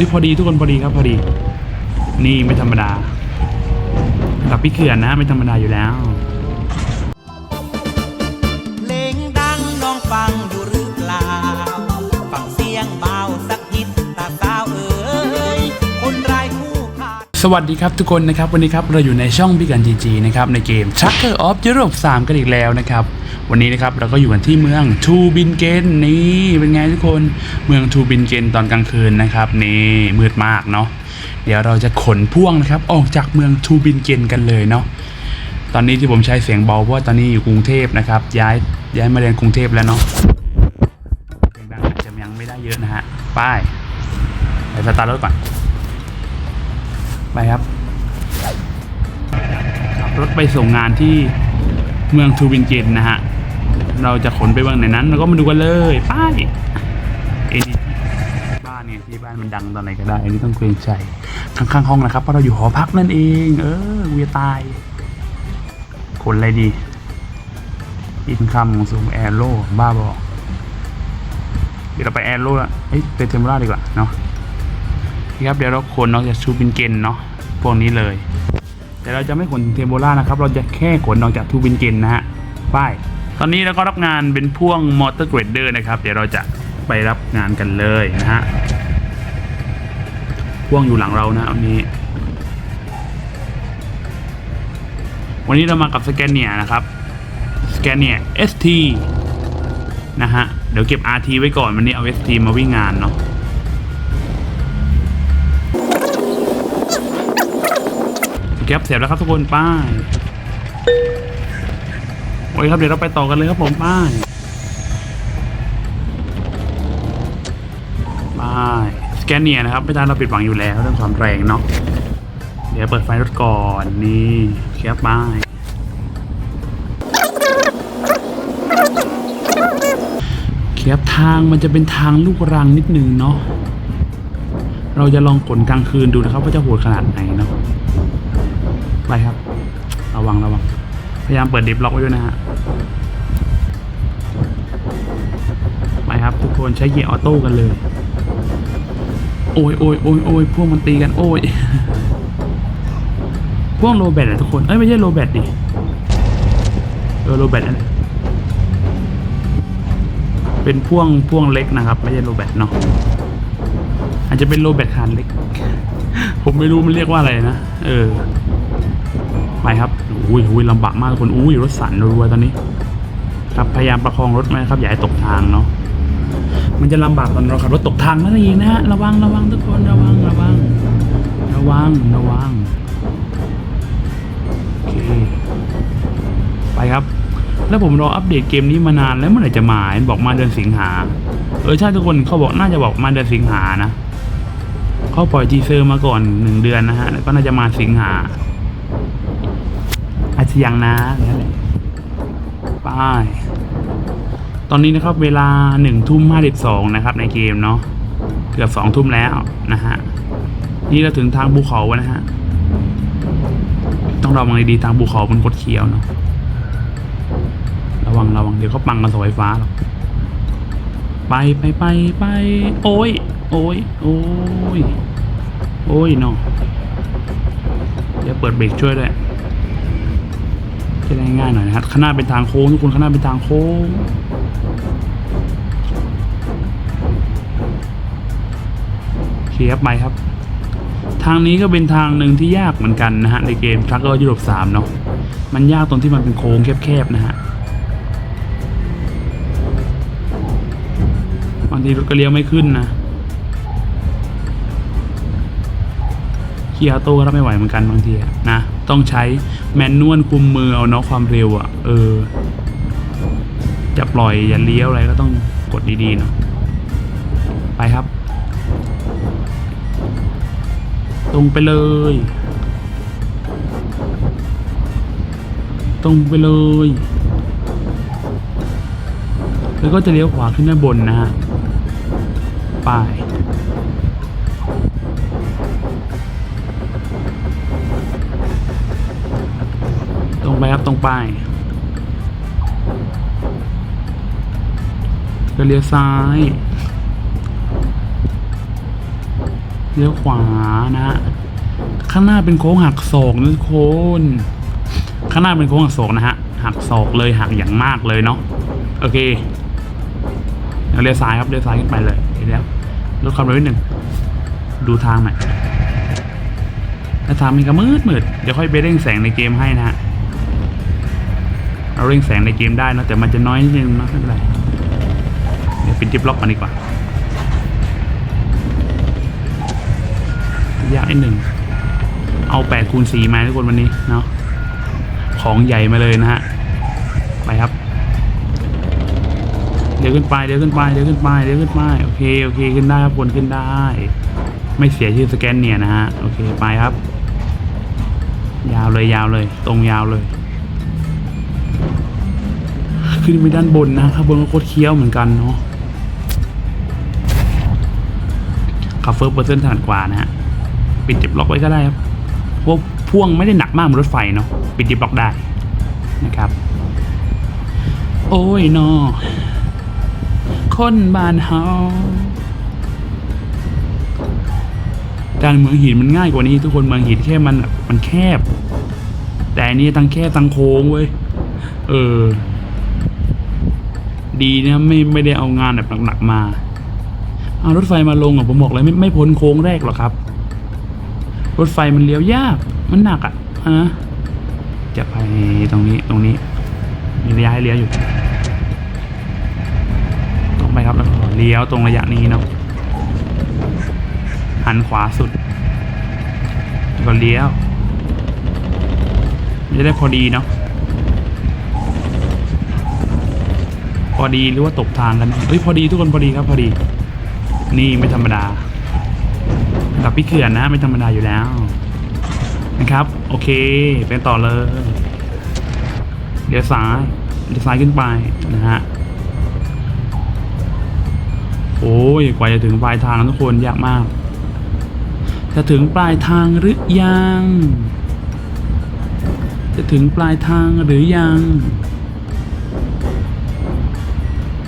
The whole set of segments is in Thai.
ฮ้ยพอดีทุกคนพอดีครับพอดี นี่ไม่ธรรมดากับพี่เขื่อนนะไม่ธรรมดาอยู่แล้ว สวัสดีครับทุกคนนะครับวันนี้ครับเราอยู่ในช่องพี่กันจีจีนะครับในเกม Tracker of Europe 3 กันอีกแล้วนะครับ วันนี้นะครับเราก็อยู่กันที่เมืองทูบินเกนนี่เป็นไงทุกคนเมืองทูบินเกนตอนกลางคืนนะครับนี่มืดมากเนาะเดี๋ยวเราจะขนพ่วงนะครับออกจากเมืองทูบินเกนกันเลยเนาะตอนนี้ที่ผมใช้เสียงเบาเพราะว่าตอนนี้อยู่กรุงเทพนะครับย้ายย้ายมาเรียนกรุงเทพแล้วเนาะเสียงดังอาจจะยังไม่ได้เยอะนะฮะไป้ายไปสตาร์ทรถก่อน ไปครับ ขับรถไปส่งงานที่เมืองทูวินเกนนะฮะ เราจะขนไปเมืองไหนนั้น เราก็มาดูกันเลยไป้ายเอ็นบ้านเนี่ยที่บ้านมันดังตอนไหนก็ได้ อันนี้ต้องเกรงใจข้างๆห้องนะครับ เพราะเราอยู่หอพักนั่นเอง เออเวียตายขนอะไรดี อินคัมของสูงแอโร่บ้าบอเดี๋ยวเราไปแอโร่ละเอ้ยไปเทมราดีกว่าเนาะ ครับเดี๋ยวเราขนออกจากชูบินเกนเนาะพวกนี้เลย แต่เราจะไม่ขนเทมโบล่านะครับ เราจะแค่ขนออกจากทูบินเกนนะฮะป้ายตอนนี้เราก็รับงานเป็นพ่วงมอเตอร์เกรดเดอร์นะครับ เดี๋ยวเราจะไปรับงานกันเลยนะฮะพ่วงอยู่หลังเรานะวันนี้ วันนี้เรามากับสแกนเนียนะครับสแกนเนีย ST นะฮะเดี๋ยวเก็บ RT ไว้ก่อนวันนี้เอา ST มาวิ่งงานเนาะ แก๊ปเสร็จแล้วครับทุกคนป้ายโอ้ยครับเดี๋ยวเราไปต่อกันเลยครับผมป้ายป้ายสแกนเนียนะครับไม่ทันเราปิดหวังอยู่แล้วเรื่องความแรงเนาะเดี๋ยวเปิดไฟรถก่อนนี่แคปป้ายแคปทางมันจะเป็นทางลูกรังนิดนึงเนาะเราจะลองขนกลางคืนดูนะครับว่าจะโหดขนาดไหนเนาะ ไปครับ ระวังระวัง พยายามเปิดดิฟล็อกไว้ด้วยนะฮะ ไปครับทุกคนใช้เกียร์ออโต้กันเลย โอ้ยโอ้ยโอ้ยโอ้ยพวกมันตีกันโอ้ย พวกโรแบทอะทุกคน เอ้ยไม่ใช่โรแบทดิเออโรแบทนั่นเป็นพ่วงพ่วงเล็กนะครับ ไม่ใช่โรแบทเนาะ อาจจะเป็นโรแบทคานเล็ก ผมไม่รู้มันเรียกว่าอะไรนะ เออ ไปครับอุ้ยอุ้ยลำบากมากทุกคนอุ้ยรถสั่นรัวตอนนี้ ครับพยายามประคองรถไว้นะครับอย่าให้ตกทางเนาะมันจะลำบากตอนเราขับรถตกทางนั่นเองนะฮะระวังระวังทุกคนระวังระวัง ระวังระวังโอเคไปครับ แล้วผมรออัปเดตเกมนี้มานานแล้วเมื่อไหร่จะมาเห็นบอกมาเดือนสิงหาเออใช่ทุกคนเขาบอกน่าจะบอกมาเดือนสิงหานะเขาปล่อยทีเซอร์มาก่อนหนึ่งเดือนนะฮะแล้วก็น่าจะมาสิงหา อาจจะยังนะนั่นแหละไป้ายตอนนี้นะครับเวลาหนึ่งทุ่มห้าสิบสองนะครับ ในเกมเนาะเกือบสองทุ่มแล้วนะฮะนี่เราถึงทางภูเขาแล้วนะฮะต้องระวังดีทางภูเขามันคดเคี้ยวเนาะระวังระวังเดี๋ยวเขาปังกันสาไฟฟ้าหรอกไปไปไปไปโอ้ยโอ้ยโอ้ยโอ้ยเนาะเดี๋ยวเปิดเบรกช่วยด้วย จะได้ง่ายหน่อยนะครับข้างหน้าเป็นทางโค้งทุกคนข้างหน้าเป็นทางโค้งเคครับไปครับ ทางนี้ก็เป็นทางหนึ่งที่ยากเหมือนกันนะฮะในเกม t r u c k e r Europe 3เนาะมันยากตรงที่มันเป็นโค้งแคบๆนะฮะบางทีรถก็เลี้ยวไม่ขึ้นนะเกียร์ออโต้ก็รับไม่ไหวเหมือนกันบางทีนะ ต้องใช้แมนนวลคุมมือเอาเนาะความเร็วอะ่ะ เออ จะปล่อยอย่าเลี้ยวอะไรก็ต้องกดดีๆเนาะไปครับ ตรงไปเลย ตรงไปเลย แล้วก็จะเลี้ยวขวาขึ้นด้านบนนะฮะไป ตรงปครับตรงไปก็เลี้ยวซ้ายเลี้ยวขวานะฮะข้างหน้าเป็นโค้งหักศอกนะทุกคนข้างหน้าเป็นโค้งหักศอกนะฮะหักศอกเลยหักอย่างมากเลยเนาะโอเคเดี๋ยวเลี้ยวซ้ายครับเลี้ยวซ้ายขึ้นไปเลยเห็นแล้วลดความเร็วนิดหนึ่งดูทางหน่อยถ้าทางมันก็มืดมืดเดี๋ยวค่อยไปเร่งแสงในเกมให้นะฮะ เราเร่งแสงในเกมได้นะแต่มันจะน้อยนิดนึงนะไม่เป็นไรเดี๋ยวปิดจิปล็อกมันดีกว่ายากนิดหนึ่งเอาแปดคูณสี่มาทุกคนวันนี้เนาะของใหญ่มาเลยนะฮะไปครับเดี๋ยวขึ้นไปเดี๋ยวขึ้นไปเดี๋ยวขึ้นไปเดี๋ยวขึ้นไปโอเคโอเคขึ้นได้ครับคนขึ้นได้ ไม่เสียชื่อสแกนเนี่ยนะฮะโอเคไปครับ ยาวเลยยาวเลย ตรงยาวเลย ขึ้นไปด้านบนนะครับบนก็โคตรเคี้ยวเหมือนกันเนาะขับเฟิร์เปอร์เซ็นต์ถนัดกว่านะฮะปิดจิบล็อกไว้ก็ได้ครับเพราะพ่วงไม่ได้หนักมากเหมือนรถไฟเนาะปิดจิบล็อกได้นะครับ โอ้ยเนอคนบ้านเฮาการเมืองหินมันง่ายกว่านี้ ทุกคนเมืองหินแค่มันมันแคบ แต่อันนี้ทั้งแคบทั้งโค้งเว้ยเออ ดีนะไม่ไม่ได้เอางานแบบหนักๆมาเอารถไฟมาลงอะผมบอกเลยไม่ไม่พ้นโค้งแรกหรอกครับ รถไฟมันเลี้ยวยากมันหนักอะฮะจะไปตรงนี้ตรงนี้ มีระยะให้เลี้ยวอยู่ตรงไปครับแล้วเลี้ยวตรงระยะนี้เนาะหันขวาสุดแล้วก็เลี้ยวจะได้พอดีเนาะ พอดีหรือว่าตกทางกันเฮ้ยพอดีทุกคนพอดีครับพอดี นี่ไม่ธรรมดาระดับพี่เขื่อนนะไม่ธรรมดาอยู่แล้ว นะครับ โอเคเป็นต่อเลย เดี๋ยวซ้ายเดี๋ยวซ้ายขึ้นไปนะฮะโอ้ยกว่าจะถึงปลายทางทุกคนยากมาก จะถึงปลายทางหรือยัง จะถึงปลายทางหรือยัง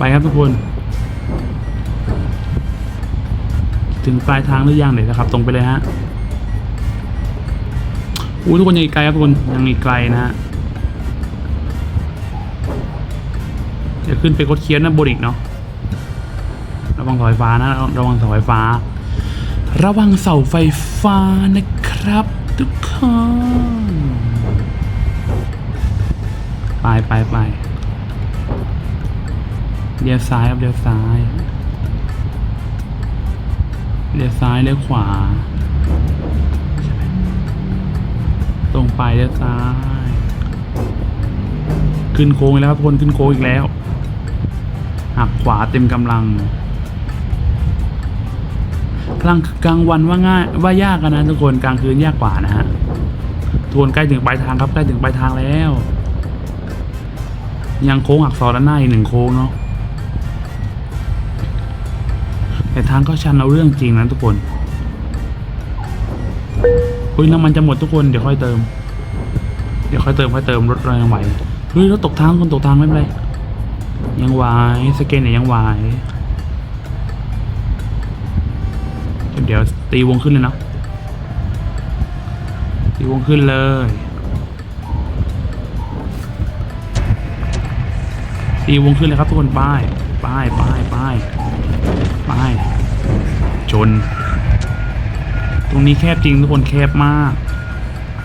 ไปครับทุกคน ถึงปลายทางหรือยังเดี๋ยนะครับ ตรงไปเลยฮะอู้ทุกคนยังอีกไกลครับทุกคนยังอีกไกลนะฮะเดี๋ยวขึ้นไปกดเคียนนะบนอีกเนาะระวังเสาไฟฟ้านะระวังเสาไฟฟ้า ระวังเสาไฟฟ้านะครับทุกคน ไปไปไป เลี้ยวซ้ายครับเลี้ยวซ้ายเลี้ยวซ้ายเลี้ยวขวา ตรงไปเลี้ยวซ้าย ขึ้นโค้งอีกแล้วครับทุกคนขึ้นโค้งอีกแล้ว หักขวาเต็มกำลังกลางกลางวันว่าง่ายว่ายากนะทุกคนกลางคืนยากกว่านะฮะทวนใกล้ถึงปลายทางครับใกล้ถึงปลายทางแล้ว ยังโค้งหักซอยด้านหน้าอีกหนึ่งโค้งเนาะ แต่ทางก็ชันเอาเรื่องจริงนะทุกคนอุ้ยน้ำมันจะหมดทุกคนเดี๋ยวค่อยเติม เดี๋ยวค่อยเติมค่อยเติมรถเรายังไหวเฮ้ยรถตกทางคนตกทางไม่เป็นไรยังไหวสเกนเนี่ยยังไหวเดี๋ยวตีวงขึ้นเลยเนาะตีวงขึ้นเลยตีวงขึ้นเลยครับทุกคนป้ายป้ายป้ายป้ายป้าย ชนตรงนี้แคบจริงทุกคนแคบมาก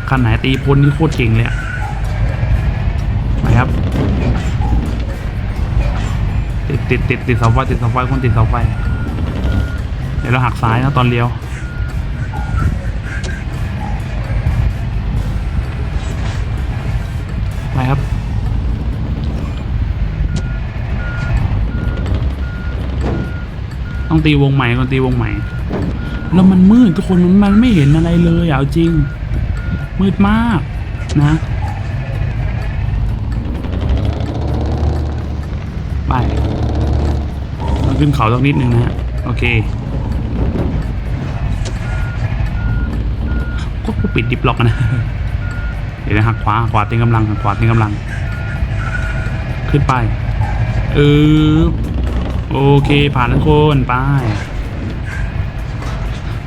คันไหนตีพ้นนี่โคตรเก่งเลยอะครับติดติดติดติดเสาไฟติดเสาไฟคนติดเสาไฟเดี๋ยวเราหักซ้ายนะตอนเลี้ยวไปครับ ต้องตีวงใหม่ก่อนตีวงใหม่ แล้วมันมืดทุกคนมันมันไม่เห็นอะไรเลยเอาจริง มืดมากนะไปขึ้นเขาสักนิดนึงนะฮะโอเคก็กูปิดดิฟล็อกนะ เดี๋ยวนะหักขวาขวาเต็มกำลังหักขวาเต็มกำลัง ขึ้นไปเออ โอเคผ่านทุกคนไป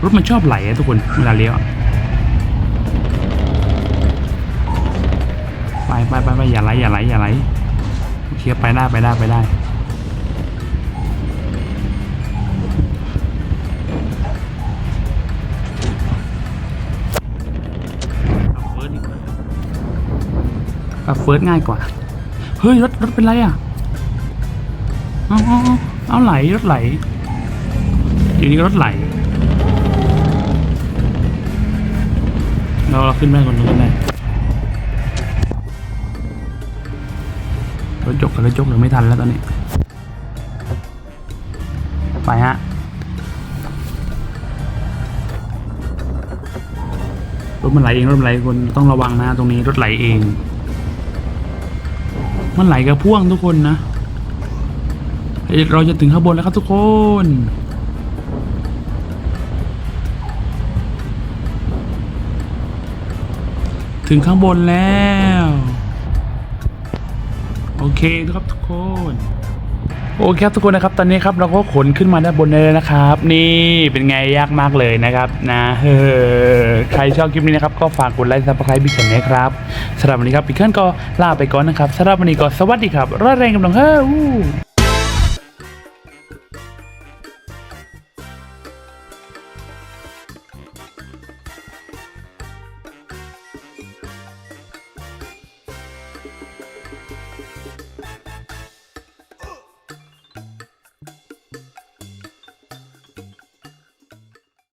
รถมันชอบไหลอะทุกคนเวลาเลี้ยวไปไปไปไปอย่าไหลอย่าไหลอย่าไหลโอเคไปได้ไปได้ไปได้เฟิร์สง่ายกว่า เฮ้ย รถ รถเป็นไรอะอาเอ เอาไหลรถไหลทีนี้รถไหล เราเราขึ้นแม่คนนู้นได้รถจกกับรถจกหรือไม่ทันแล้วตอนนี้ ไปฮะรถมันไหลเองรถมันไหลคนต้องระวังนะตรงนี้รถไหลเอง มันไหลกับพ่วงทุกคนนะ เราจะถึงข้างบนแล้วครับทุกคนถึงข้างบนแล้ว โอเคครับทุกคน โอเคครับทุกคนนะครับ ตอนนี้ครับเราก็ขนขึ้นมาด้านบนได้เลยนะครับ นี่เป็นไงยากมากเลยนะครับนะเฮ้อใครชอบคลิปนี้นะครับ ก็ฝากกดไลค์ซับสไครต์บิ๊กชนนะครับสำหรับวันนี้ครับบิ๊กเกิลก็ลาไปก่อนนะครับสำหรับวันนี้ก็สวัสดีครับรอดแรงกำลังเฮ้อ